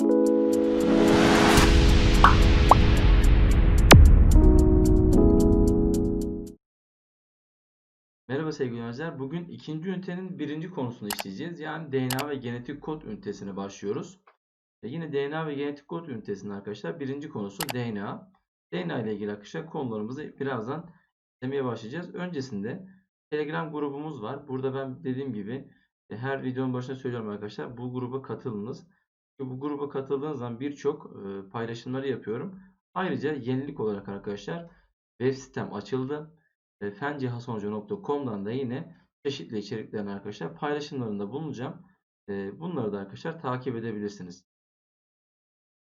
Merhaba sevgili öğrenciler. Bugün ikinci ünitenin birinci konusunu işleyeceğiz. Yani DNA ve genetik kod ünitesine başlıyoruz. Ve yine DNA ve genetik kod ünitesinin arkadaşlar birinci konusu DNA. DNA ile ilgili arkadaşlar konularımızı birazdan işlemeye başlayacağız. Öncesinde Telegram grubumuz var. Burada ben dediğim gibi e, her videonun başında söylüyorum arkadaşlar. Bu gruba katılınız. Bu gruba katıldığınız zaman birçok e, paylaşımları yapıyorum. Ayrıca yenilik olarak arkadaşlar web sitem açıldı. Fencehasonucu.com'dan da yine çeşitli içeriklerin arkadaşlar paylaşımlarında bulunacağım. E, Bunları da arkadaşlar takip edebilirsiniz.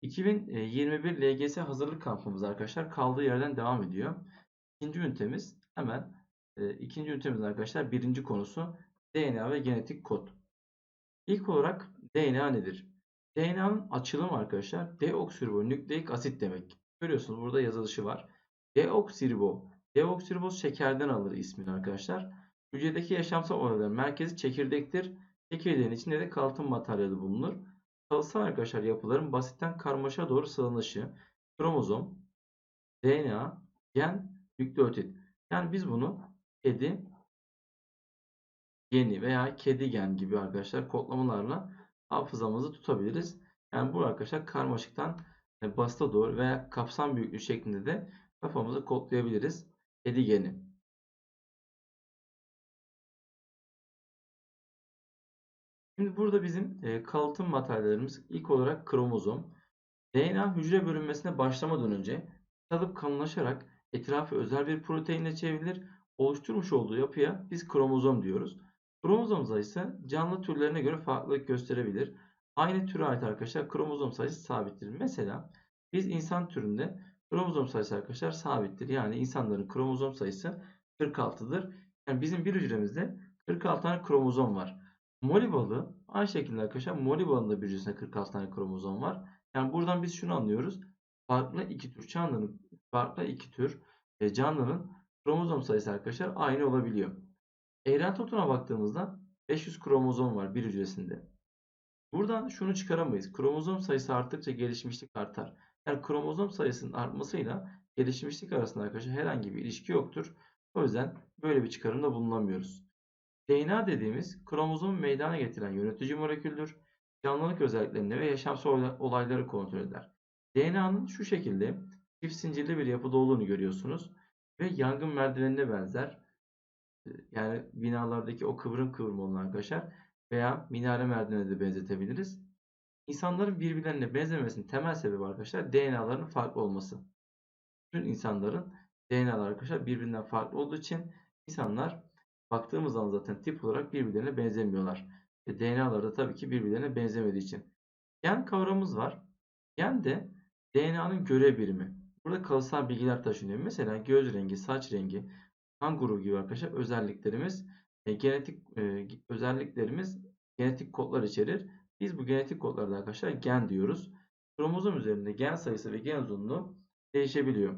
2021 LGS hazırlık kampımız arkadaşlar kaldığı yerden devam ediyor. İkinci ünitemiz hemen e, ikinci ünitemiz arkadaşlar birinci konusu DNA ve genetik kod. İlk olarak DNA nedir? DNA'nın açılımı arkadaşlar deoksiribonükleik asit demek. Görüyorsunuz burada yazılışı var. Deoksiribo Deoksiriboz şekerden alır ismini arkadaşlar. Hücredeki yaşamsal olayların merkezi çekirdektir. Çekirdeğin içinde de kalıtım materyali bulunur. Kalıtsal arkadaşlar yapıların basitten karmaşa doğru sığınışı, kromozom, DNA, gen, nükleotit. Yani biz bunu kedi geni veya kedi gen gibi arkadaşlar kodlamalarla hafızamızı tutabiliriz. Yani bu arkadaşlar karmaşıktan e, basita doğru veya kapsam büyüklüğü şeklinde de kafamızı kodlayabiliriz. Kedi geni. Şimdi burada bizim e, kalıtım materyallerimiz ilk olarak kromozom. DNA hücre bölünmesine başlamadan önce kalıp kalınlaşarak etrafı özel bir proteinle çevrilir. Oluşturmuş olduğu yapıya biz kromozom diyoruz. Kromozom sayısı canlı türlerine göre farklılık gösterebilir. Aynı türe ait arkadaşlar kromozom sayısı sabittir. Mesela biz insan türünde kromozom sayısı arkadaşlar sabittir. Yani insanların kromozom sayısı 46'dır. Yani bizim bir hücremizde 46 tane kromozom var. Moli balığı aynı şekilde arkadaşlar moli balığında bir hücresinde 46 tane kromozom var. Yani buradan biz şunu anlıyoruz. Farklı iki tür canlının farklı iki tür e, canlının kromozom sayısı arkadaşlar aynı olabiliyor. Eğrantotuna baktığımızda 500 kromozom var bir hücresinde. Buradan şunu çıkaramayız. Kromozom sayısı arttıkça gelişmişlik artar. Yani kromozom sayısının artmasıyla gelişmişlik arasında arkadaşlar herhangi bir ilişki yoktur. O yüzden böyle bir çıkarımda bulunamıyoruz. DNA dediğimiz kromozomu meydana getiren yönetici moleküldür. Canlılık özelliklerini ve yaşamsal olayları kontrol eder. DNA'nın şu şekilde çift zincirli bir yapıda olduğunu görüyorsunuz. Ve yangın merdivenine benzer. Yani binalardaki o kıvrım kıvrım olan arkadaşlar. Veya minare merdivenine de benzetebiliriz. İnsanların birbirlerine benzememesinin temel sebebi arkadaşlar DNA'ların farklı olması. Bütün insanların DNA'lar arkadaşlar birbirinden farklı olduğu için insanlar baktığımız zaman zaten tip olarak birbirlerine benzemiyorlar. E, DNA'lar da tabii ki birbirlerine benzemediği için. Gen kavramımız var. Gen de DNA'nın görev birimi. Burada kalıtsal bilgiler taşınıyor. Mesela göz rengi, saç rengi, kan grubu gibi arkadaşlar özelliklerimiz e, genetik e, özelliklerimiz genetik kodlar içerir. Biz bu genetik kodlarda arkadaşlar gen diyoruz. Kromozom üzerinde gen sayısı ve gen uzunluğu değişebiliyor.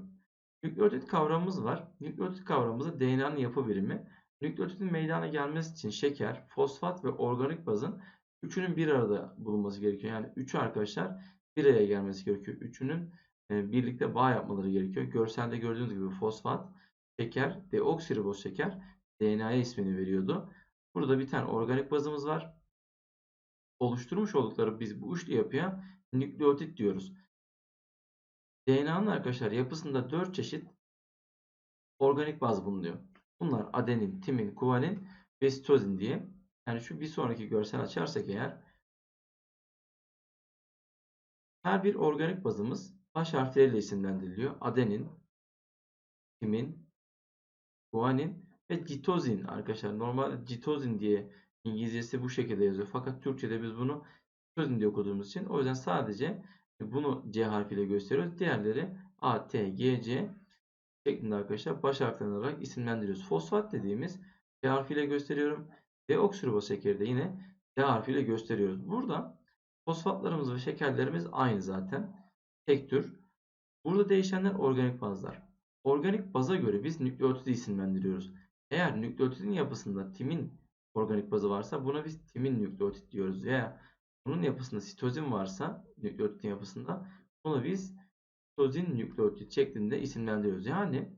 Nükleotit kavramımız var. Nükleotit kavramımızda DNA'nın yapı birimi. Nükleotitin meydana gelmesi için şeker, fosfat ve organik bazın üçünün bir arada bulunması gerekiyor. Yani üçü arkadaşlar bir araya gelmesi gerekiyor. Üçünün e, birlikte bağ yapmaları gerekiyor. Görselde gördüğünüz gibi fosfat, şeker, deoksiriboz şeker DNA'ya ismini veriyordu. Burada bir tane organik bazımız var oluşturmuş oldukları biz bu üçlü yapıya nükleotit diyoruz. DNA'nın arkadaşlar yapısında 4 çeşit organik baz bulunuyor. Bunlar adenin, timin, guanin ve sitozin diye. Yani şu bir sonraki görsel açarsak eğer her bir organik bazımız baş harfleriyle isimlendiriliyor. Adenin, timin, guanin ve citozin arkadaşlar. Normal citozin diye İngilizcesi bu şekilde yazıyor. Fakat Türkçe'de biz bunu sözün diye okuduğumuz için o yüzden sadece bunu C harfiyle gösteriyoruz. Diğerleri A, T, G, C şeklinde arkadaşlar baş harfleri olarak isimlendiriyoruz. Fosfat dediğimiz C harfiyle gösteriyorum. Deoksiriboz şekeri de yine D harfiyle gösteriyoruz. Burada fosfatlarımız ve şekerlerimiz aynı zaten. Tek tür. Burada değişenler organik bazlar. Organik baza göre biz nükleotidi isimlendiriyoruz. Eğer nükleotidin yapısında timin organik bazı varsa buna biz timin nükleotit diyoruz veya bunun yapısında sitozin varsa nükleotitin yapısında. Bunu biz sitozin nükleotit şeklinde isimlendiriyoruz. Yani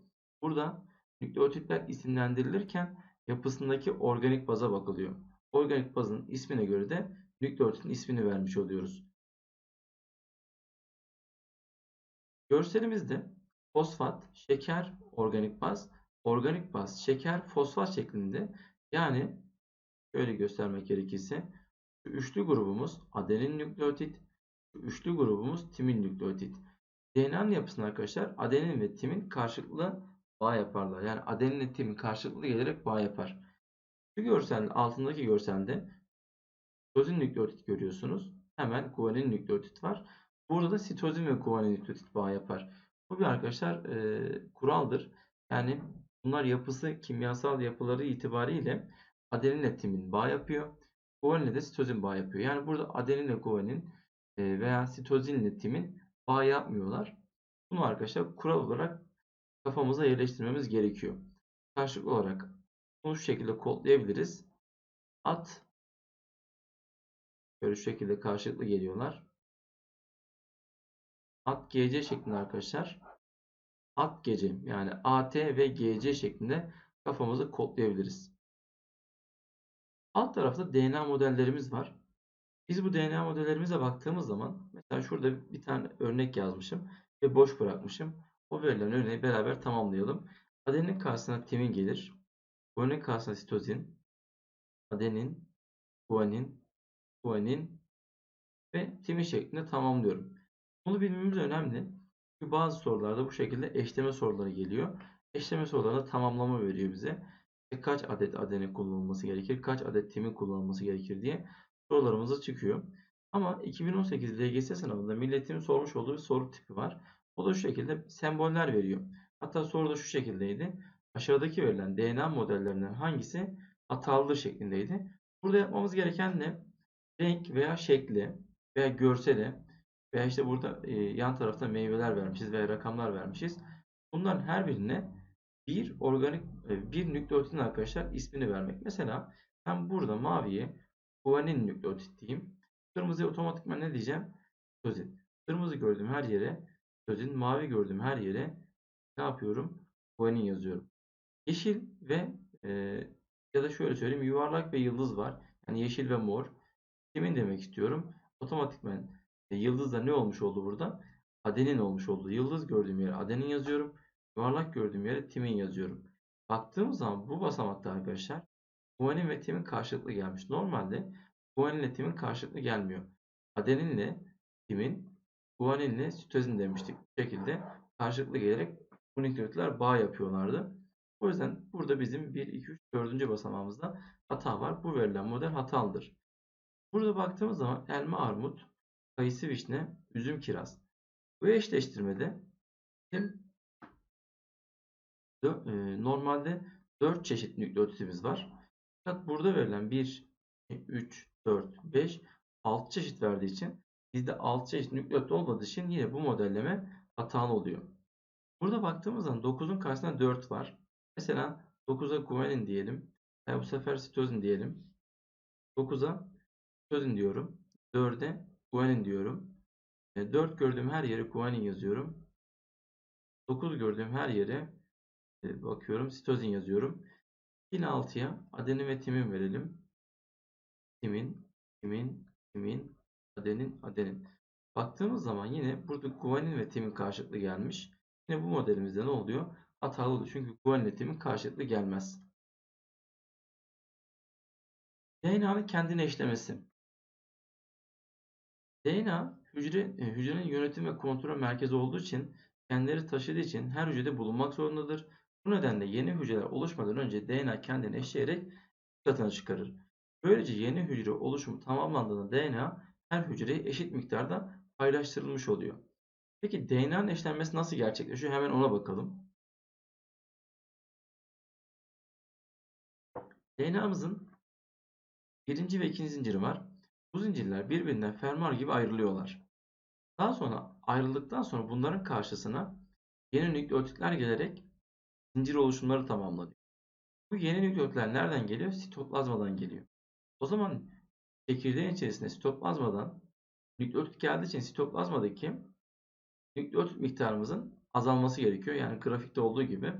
burada nükleotitler isimlendirilirken yapısındaki organik baza bakılıyor. Organik bazın ismine göre de nükleotitin ismini vermiş oluyoruz. Görselimizde fosfat, şeker, organik baz, organik baz, şeker, fosfat şeklinde yani şöyle göstermek gerekirse şu üçlü grubumuz adenin nükleotit, şu üçlü grubumuz timin nükleotit. DNA'nın yapısında arkadaşlar adenin ve timin karşılıklı bağ yaparlar. Yani adenin ile timin karşılıklı gelerek bağ yapar. Şu görsel altındaki görselde sitozin nükleotit görüyorsunuz. Hemen guanin nükleotit var. Burada da sitozin ve guanin nükleotit bağ yapar. Bu bir arkadaşlar e, kuraldır. Yani bunlar yapısı kimyasal yapıları itibariyle adenin ile timin bağ yapıyor. Guanin ile de sitozin bağ yapıyor. Yani burada adenin ile guanin e, veya sitozin ile timin bağ yapmıyorlar. Bunu arkadaşlar kural olarak kafamıza yerleştirmemiz gerekiyor. Karşılıklı olarak bunu şu şekilde kodlayabiliriz. At böyle şu şekilde karşılıklı geliyorlar. At GC şeklinde arkadaşlar. At gece yani AT ve GC şeklinde kafamızı kodlayabiliriz. Alt tarafta DNA modellerimiz var. Biz bu DNA modellerimize baktığımız zaman mesela şurada bir tane örnek yazmışım ve boş bırakmışım. O verilen örneği beraber tamamlayalım. Adenin karşısına timin gelir. Guanin karşısına sitozin. Adenin, guanin, guanin ve timin şeklinde tamamlıyorum. Bunu bilmemiz önemli. Çünkü bazı sorularda bu şekilde eşleme soruları geliyor. Eşleme sorularında tamamlama veriyor bize. Kaç adet adenin kullanılması gerekir, kaç adet timin kullanılması gerekir diye sorularımıza çıkıyor. Ama 2018 LGS sınavında milletin sormuş olduğu bir soru tipi var. O da şu şekilde semboller veriyor. Hatta soru da şu şekildeydi. Aşağıdaki verilen DNA modellerinden hangisi hatalıdır şeklindeydi. Burada yapmamız gereken ne? Renk veya şekli veya görseli veya işte burada e, yan tarafta meyveler vermişiz veya rakamlar vermişiz. Bunların her birine bir organik e, bir nükleotitin arkadaşlar ismini vermek. Mesela ben burada maviye guanin nükleotit diyeyim. Kırmızıya otomatikman ne diyeceğim? Sitozin. Kırmızı gördüğüm her yere sitozin, mavi gördüğüm her yere ne yapıyorum? Guanin yazıyorum. Yeşil ve e, ya da şöyle söyleyeyim yuvarlak ve yıldız var. Yani yeşil ve mor. Kimin demek istiyorum? Otomatikman e, yıldızda ne olmuş oldu burada? Adenin olmuş oldu. Yıldız gördüğüm yere adenin yazıyorum. Yuvarlak gördüğüm yere timin yazıyorum. Baktığımız zaman bu basamakta arkadaşlar guanin ve timin karşılıklı gelmiş. Normalde guanin ile timin karşılıklı gelmiyor. Adenin ile timin, guanin ile sitozin demiştik. Bu şekilde karşılıklı gelerek bu nükleotitler bağ yapıyorlardı. O yüzden burada bizim 1, 2, 3, 4. basamağımızda hata var. Bu verilen model hatalıdır. Burada baktığımız zaman elma, armut, kayısı, vişne, üzüm, kiraz. Bu eşleştirmede bizim normalde 4 çeşit nükleotitimiz var. Fakat burada verilen 1, 3, 4, 5, 6 çeşit verdiği için bizde 6 çeşit nükleotit olmadığı için yine bu modelleme hatalı oluyor. Burada baktığımız zaman 9'un karşısında 4 var. Mesela 9'a guanin diyelim. Yani bu sefer sitozin diyelim. 9'a sitozin diyorum. 4'e guanin diyorum. 4 e, gördüğüm her yere guanin yazıyorum. 9 gördüğüm her yere e, bakıyorum sitozin yazıyorum. Yine 6'ya adenin ve timin verelim. Timin, timin, timin, adenin, adenin. Baktığımız zaman yine burada guanin ve timin karşılıklı gelmiş. Yine bu modelimizde ne oluyor? Hatalı oluyor. Çünkü guanin ve timin karşılıklı gelmez. DNA'nın kendine eşlemesi. DNA hücre, e, hücrenin yönetim ve kontrol merkezi olduğu için kendileri taşıdığı için her hücrede bulunmak zorundadır. Bu nedenle yeni hücreler oluşmadan önce DNA kendini eşleyerek katına çıkarır. Böylece yeni hücre oluşumu tamamlandığında DNA her hücreye eşit miktarda paylaştırılmış oluyor. Peki DNA'nın eşlenmesi nasıl gerçekleşiyor? Hemen ona bakalım. DNA'mızın birinci ve ikinci zinciri var. Bu zincirler birbirinden fermuar gibi ayrılıyorlar. Daha sonra ayrıldıktan sonra bunların karşısına yeni nükleotitler gelerek zincir oluşumları tamamlanıyor. Bu yeni nükleotitler nereden geliyor? Sitoplazmadan geliyor. O zaman çekirdeğin içerisinde sitoplazmadan nükleotit geldiği için sitoplazmadaki nükleotit miktarımızın azalması gerekiyor. Yani grafikte olduğu gibi.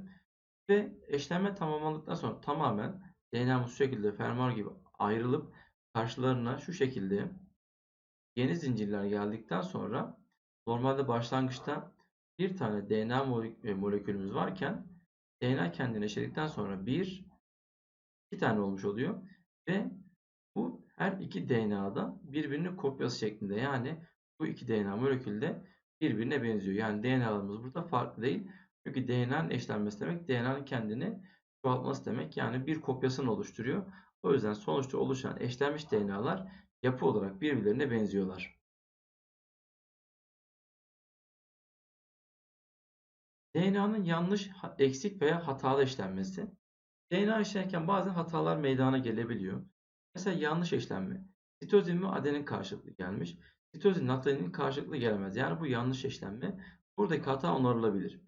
Ve eşlenme tamamlandıktan sonra tamamen DNA'mız şu şekilde fermuar gibi ayrılıp karşılarına şu şekilde yeni zincirler geldikten sonra normalde başlangıçta bir tane DNA e, molekülümüz varken DNA kendini eşledikten sonra bir iki tane olmuş oluyor ve bu her iki DNA'da birbirinin kopyası şeklinde. Yani bu iki DNA molekülü de birbirine benziyor. Yani DNA'larımız burada farklı değil. Çünkü DNA'nın eşlenmesi demek DNA'nın kendini çoğaltması demek. Yani bir kopyasını oluşturuyor. O yüzden sonuçta oluşan eşlenmiş DNA'lar yapı olarak birbirlerine benziyorlar. DNA'nın yanlış, eksik veya hatalı işlenmesi. DNA işlenirken bazen hatalar meydana gelebiliyor. Mesela yanlış işlenme. Sitozin ve adenin karşılıklı gelmiş. Sitozin natriyenin karşılıklı gelemez. Yani bu yanlış işlenme. Buradaki hata onarılabilir.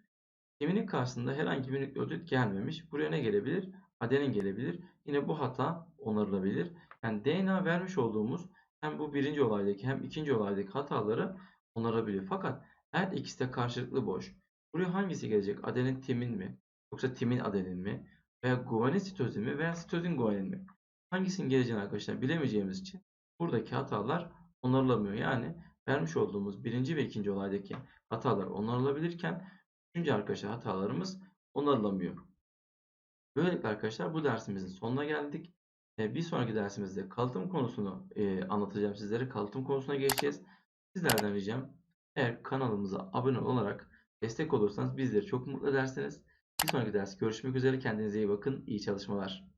Timinin karşısında herhangi bir nükleotit gelmemiş. Buraya ne gelebilir? Adenin gelebilir. Yine bu hata onarılabilir. Yani DNA vermiş olduğumuz hem bu birinci olaydaki hem ikinci olaydaki hataları onarabiliyor. Fakat her ikisi de karşılıklı boş. Buraya hangisi gelecek? Adenin timin mi? Yoksa timin adenin mi? Veya guanin sitozin mi? Veya sitozin guanin mi? Hangisinin geleceğini arkadaşlar bilemeyeceğimiz için buradaki hatalar onarılamıyor. Yani vermiş olduğumuz birinci ve ikinci olaydaki hatalar onarılabilirken üçüncü arkadaşlar hatalarımız onarılamıyor. Böylelikle arkadaşlar bu dersimizin sonuna geldik. Ee, Bir sonraki dersimizde kalıtım konusunu e, anlatacağım sizlere. Kalıtım konusuna geçeceğiz. Sizlerden ricam eğer kanalımıza abone olarak destek olursanız bizleri çok mutlu edersiniz. Bir sonraki ders görüşmek üzere. Kendinize iyi bakın. İyi çalışmalar.